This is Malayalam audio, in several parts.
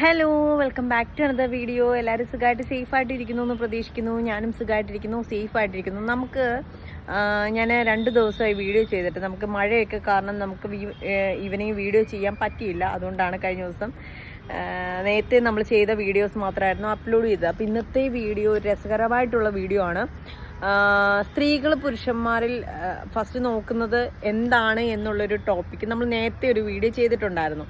Hello welcome back to another video എല്ലാവരും സുഖമായിട്ട് സേഫ് ആയിട്ട് ഇരിക്കുന്നു എന്ന് പ്രതീക്ഷിക്കുന്നു. ഞാനും സുഖമായിട്ടിരിക്കുന്നു സേഫ് ആയിട്ടിരിക്കുന്നു നമുക്ക് ഞാൻ രണ്ട് ദിവസമായി വീഡിയോ ചെയ്തിട്ട് നമുക്ക് മഴയൊക്കെ കാരണം നമുക്ക് ഈവനിങ് വീഡിയോ ചെയ്യാൻ പറ്റിയില്ല. അതുകൊണ്ടാണ് കഴിഞ്ഞ ദിവസം നേരത്തെ നമ്മൾ ചെയ്ത വീഡിയോസ് മാത്രമായിരുന്നു അപ്ലോഡ് ചെയ്തത്. അപ്പോൾ ഇന്നത്തെ വീഡിയോ രസകരമായിട്ടുള്ള വീഡിയോ ആണ്. സ്ത്രീകൾ പുരുഷന്മാരിൽ ഫസ്റ്റ് നോക്കുന്നത് എന്താണ് എന്നുള്ളൊരു ടോപ്പിക്ക് നമ്മൾ നേരത്തെ ഒരു വീഡിയോ ചെയ്തിട്ടുണ്ടായിരുന്നു.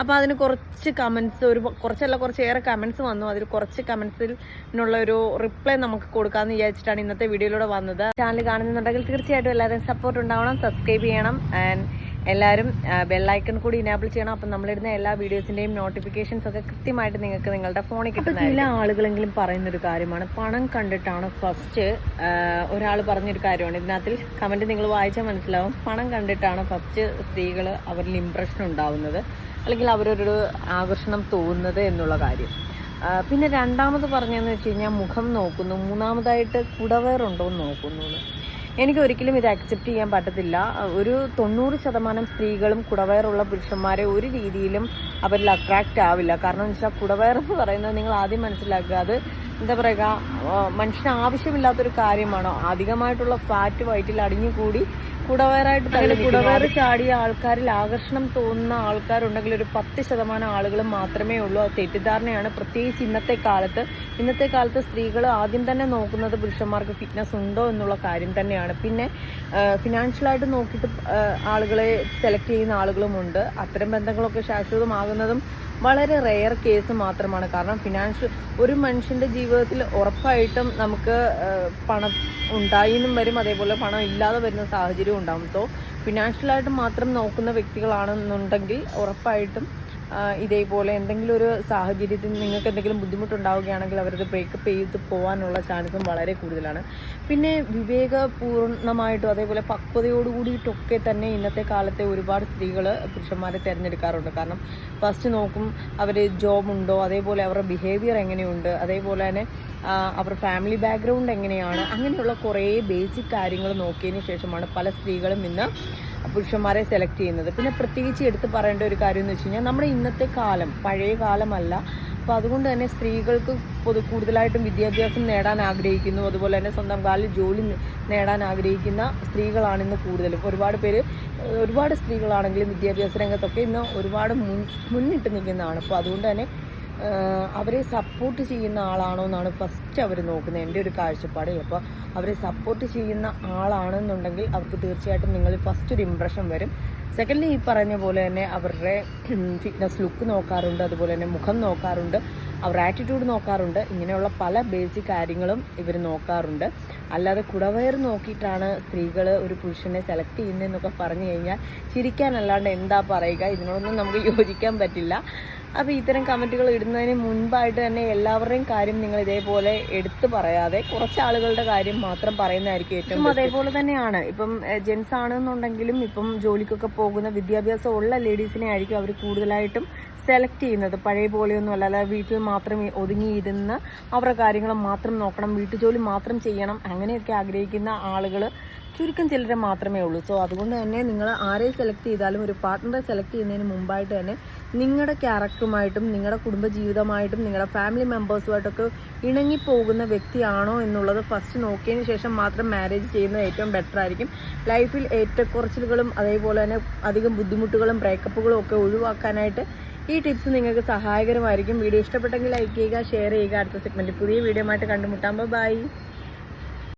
അപ്പോൾ അതിന് കുറച്ച് കമൻസ് ഒരു കുറച്ചല്ല കുറച്ചേറെ കമൻസ് വന്നു. അതിൽ കുറച്ച് കമൻസിനുള്ള ഒരു റിപ്ലൈ നമുക്ക് കൊടുക്കാമെന്ന് വിചാരിച്ചിട്ടാണ് ഇന്നത്തെ വീഡിയോയിലൂടെ വന്നത്. ചാനൽ കാണുന്നുണ്ടെങ്കിൽ തീർച്ചയായിട്ടും എല്ലാവരും സപ്പോർട്ട് ഉണ്ടാവണം സബ്സ്ക്രൈബ് ചെയ്യണം ആൻഡ് എല്ലാവരും ബെല്ലൈക്കൺ കൂടി ഇനാബിൾ ചെയ്യണം. അപ്പം നമ്മളിടുന്ന എല്ലാ വീഡിയോസിന്റെയും നോട്ടിഫിക്കേഷൻസ് ഒക്കെ കൃത്യമായിട്ട് നിങ്ങൾക്ക് നിങ്ങളുടെ ഫോണിൽ കിട്ടുന്ന ചില ആളുകളെങ്കിലും പറയുന്ന ഒരു കാര്യമാണ്. പണം കണ്ടിട്ടാണ് ഫസ്റ്റ് ഒരാൾ പറഞ്ഞൊരു കാര്യമാണ്. ഇതിനകത്തിൽ കമന്റ് നിങ്ങൾ വായിച്ചാൽ മനസ്സിലാവും. പണം കണ്ടിട്ടാണ് ഫസ്റ്റ് സ്ത്രീകൾ അവരിൽ ഇംപ്രഷൻ ഉണ്ടാവുന്നത്. അല്ലെങ്കിൽ അവരൊരു ആകർഷണം തോന്നുന്നത് എന്നുള്ള കാര്യം. പിന്നെ രണ്ടാമത് പറഞ്ഞതെന്ന് വെച്ച് കഴിഞ്ഞാൽ മുഖം നോക്കുന്നു. മൂന്നാമതായിട്ട് കുടവേറുണ്ടോ എന്ന് നോക്കുന്നു. എനിക്ക് ഒരിക്കലും ഇത് അക്സെപ്റ്റ് ചെയ്യാൻ പറ്റത്തില്ല. ഒരു തൊണ്ണൂറ് ശതമാനം സ്ത്രീകളും കുടവയറുള്ള പുരുഷന്മാരെ ഒരു രീതിയിലും അവരിൽ അട്രാക്റ്റ് ആവില്ല. കാരണം എന്ന് വെച്ചാൽ കുടവയർ എന്ന് പറയുന്നത് നിങ്ങൾ ആദ്യം മനസ്സിലാക്കുക അത് എന്താ പറയുക മനുഷ്യന് ആവശ്യമില്ലാത്തൊരു കാര്യമാണോ? അധികമായിട്ടുള്ള ഫാറ്റ് വയറ്റിൽ അടിഞ്ഞുകൂടി കുടവയറായിട്ട് തന്നെ കുടവയർ ചാടിയ ആൾക്കാരിൽ ആകർഷണം തോന്നുന്ന ആൾക്കാരുണ്ടെങ്കിൽ ഒരു പത്ത് ശതമാനം ആളുകൾ മാത്രമേ ഉള്ളൂ. അത് തെറ്റിദ്ധാരണയാണ്. പ്രത്യേകിച്ച് ഇന്നത്തെ കാലത്ത്. ഇന്നത്തെ കാലത്ത് സ്ത്രീകൾ ആദ്യം തന്നെ നോക്കുന്നത് പുരുഷന്മാർക്ക് ഫിറ്റ്നസ് ഉണ്ടോ എന്നുള്ള കാര്യം തന്നെയാണ്. പിന്നെ ഫിനാൻഷ്യലായിട്ട് നോക്കിയിട്ട് ആളുകളെ സെലക്ട് ചെയ്യുന്ന ആളുകളുമുണ്ട് അത്തരം ബന്ധങ്ങളൊക്കെ ശാശ്വതമാകുന്നതും വളരെ റെയർ കേസ് മാത്രമാണ്. കാരണം ഫിനാൻഷ്യൽ ഒരു മനുഷ്യന്റെ ജീവിതത്തിൽ ഉറപ്പായിട്ടും നമുക്ക് പണം ഉണ്ടായിന്നും വരും. അതേപോലെ പണം ഇല്ലാതെ വരുന്ന സാഹചര്യവും ഉണ്ടാകും സോ ഫിനാൻഷ്യലായിട്ട് മാത്രം നോക്കുന്ന വ്യക്തികളാണെന്നുണ്ടെങ്കിൽ ഉറപ്പായിട്ടും ഇതേപോലെ എന്തെങ്കിലും ഒരു സാഹചര്യത്തിൽ നിങ്ങൾക്ക് എന്തെങ്കിലും ബുദ്ധിമുട്ടുണ്ടാവുകയാണെങ്കിൽ അവരത് ബ്രേക്കപ്പ് ചെയ്ത് പോകാനുള്ള ചാൻസും വളരെ കൂടുതലാണ്. പിന്നെ വിവേകപൂർണമായിട്ടും അതേപോലെ പക്വതയോടുകൂടിയിട്ടൊക്കെ തന്നെ ഇന്നത്തെ കാലത്തെ ഒരുപാട് സ്ത്രീകൾ പുരുഷന്മാരെ തിരഞ്ഞെടുക്കാറുണ്ട്. കാരണം ഫസ്റ്റ് നോക്കും അവർ ജോബ് ഉണ്ടോ അതേപോലെ അവരുടെ ബിഹേവിയർ എങ്ങനെയുണ്ട് അതേപോലെ തന്നെ അവരുടെ ഫാമിലി ബാക്ക്ഗ്രൗണ്ട് എങ്ങനെയാണ്? അങ്ങനെയുള്ള കുറേ ബേസിക് കാര്യങ്ങൾ നോക്കിയതിന് ശേഷമാണ് പല സ്ത്രീകളും ഇന്ന് പുരുഷന്മാരെ സെലക്ട് ചെയ്യുന്നത്. പിന്നെ പ്രത്യേകിച്ച് എടുത്ത് പറയേണ്ട ഒരു കാര്യം എന്ന് വെച്ച് കഴിഞ്ഞാൽ നമ്മുടെ ഇന്നത്തെ കാലം പഴയ കാലമല്ല. അപ്പോൾ അതുകൊണ്ട് തന്നെ സ്ത്രീകൾക്ക് പൊതു കൂടുതലായിട്ടും വിദ്യാഭ്യാസം നേടാൻ ആഗ്രഹിക്കുന്നു. അതുപോലെ തന്നെ സ്വന്തം കാലിൽ ജോലി നേടാൻ ആഗ്രഹിക്കുന്ന സ്ത്രീകളാണ് ഇന്ന് കൂടുതലും. ഒരുപാട് പേര് ഒരുപാട് സ്ത്രീകളാണെങ്കിലും വിദ്യാഭ്യാസ രംഗത്തൊക്കെ ഇന്ന് ഒരുപാട് മുൻ മുന്നിട്ട് നിൽക്കുന്നതാണ്. അപ്പോൾ അതുകൊണ്ട് തന്നെ അവരെ സപ്പോർട്ട് ചെയ്യുന്ന ആളാണോ എന്നാണ് ഫസ്റ്റ് അവർ നോക്കുന്നത്. എന്റെ ഒരു കാഴ്ചപ്പാടിൽ അപ്പോൾ അവരെ സപ്പോർട്ട് ചെയ്യുന്ന ആളാണെന്നുണ്ടെങ്കിൽ അവർക്ക് തീർച്ചയായിട്ടും നിങ്ങൾ ഫസ്റ്റ് ഒരു ഇമ്പ്രഷൻ വരും. സെക്കൻഡ്ലി ഈ പറഞ്ഞ പോലെ തന്നെ അവരുടെ ഫിറ്റ്നസ് ലുക്ക് നോക്കാറുണ്ട് അതുപോലെ തന്നെ മുഖം നോക്കാറുണ്ട്. അവരുടെ ആറ്റിറ്റ്യൂഡ് നോക്കാറുണ്ട്. ഇങ്ങനെയുള്ള പല ബേസിക് കാര്യങ്ങളും ഇവർ നോക്കാറുണ്ട്. അല്ലാതെ കുടവയർ നോക്കിയിട്ടാണ് സ്ത്രീകൾ ഒരു പുരുഷനെ സെലക്ട് ചെയ്യുന്നതെന്നൊക്കെ പറഞ്ഞു കഴിഞ്ഞാൽ ചിരിക്കാനല്ലാണ്ട് എന്താ പറയുക? ഇതിനോടൊന്നും നമുക്ക് യോജിക്കാൻ പറ്റില്ല. അപ്പോൾ ഇത്തരം കമന്റുകൾ ഇടുന്നതിന് മുൻപായിട്ട് തന്നെ എല്ലാവരുടെയും കാര്യം നിങ്ങൾ ഇതേപോലെ എടുത്തു പറയാതെ കുറച്ച് ആളുകളുടെ കാര്യം മാത്രം പറയുന്നതായിരിക്കും ഏറ്റവും അതേപോലെ തന്നെയാണ്. ഇപ്പം ജെൻസ് ആണെന്നുണ്ടെങ്കിലും ഇപ്പം ജോലിക്കൊക്കെ പോകുന്ന വിദ്യാഭ്യാസമുള്ള ലേഡീസിനെ ആയിരിക്കും അവർ കൂടുതലായിട്ടും സെലക്ട് ചെയ്യുന്നത്. പഴയ പോലെയൊന്നും അല്ല. അല്ലാതെ വീട്ടിൽ മാത്രം ഒതുങ്ങിയിരുന്ന് അവരുടെ കാര്യങ്ങൾ മാത്രം നോക്കണം. വീട്ടു ജോലി മാത്രം ചെയ്യണം. അങ്ങനെയൊക്കെ ആഗ്രഹിക്കുന്ന ആളുകൾ ചുരുക്കം ചിലരെ മാത്രമേ ഉള്ളൂ. സോ അതുകൊണ്ട് തന്നെ നിങ്ങൾ ആരെ സെലക്ട് ചെയ്താലും ഒരു പാർട്ട്ണറെ സെലക്ട് ചെയ്യുന്നതിന് മുമ്പായിട്ട് തന്നെ നിങ്ങളുടെ ക്യാരക്ടറുമായിട്ടും നിങ്ങളുടെ കുടുംബജീവിതമായിട്ടും നിങ്ങളുടെ ഫാമിലി മെമ്പേഴ്സുമായിട്ടൊക്കെ ഇണങ്ങിപ്പോകുന്ന വ്യക്തിയാണോ എന്നുള്ളത് ഫസ്റ്റ് നോക്കിയതിന് ശേഷം മാത്രം മാരേജ് ചെയ്യുന്നത് ഏറ്റവും ബെറ്റർ ആയിരിക്കും. ലൈഫിൽ ഏറ്റക്കുറച്ചിലുകളും അതേപോലെ തന്നെ അധികം ബുദ്ധിമുട്ടുകളും ബ്രേക്കപ്പുകളും ഒക്കെ ഒഴിവാക്കാനായിട്ട് ഈ ടിപ്സ് നിങ്ങൾക്ക് സഹായകരമായിരിക്കും. വീഡിയോ ഇഷ്ടപ്പെട്ടെങ്കിൽ ലൈക്ക് ചെയ്യുക ഷെയർ ചെയ്യുക. അടുത്ത സെഗ്മെന്റ് പുതിയ വീഡിയോ ആയിട്ട് കണ്ടുമുട്ടാം. ബൈ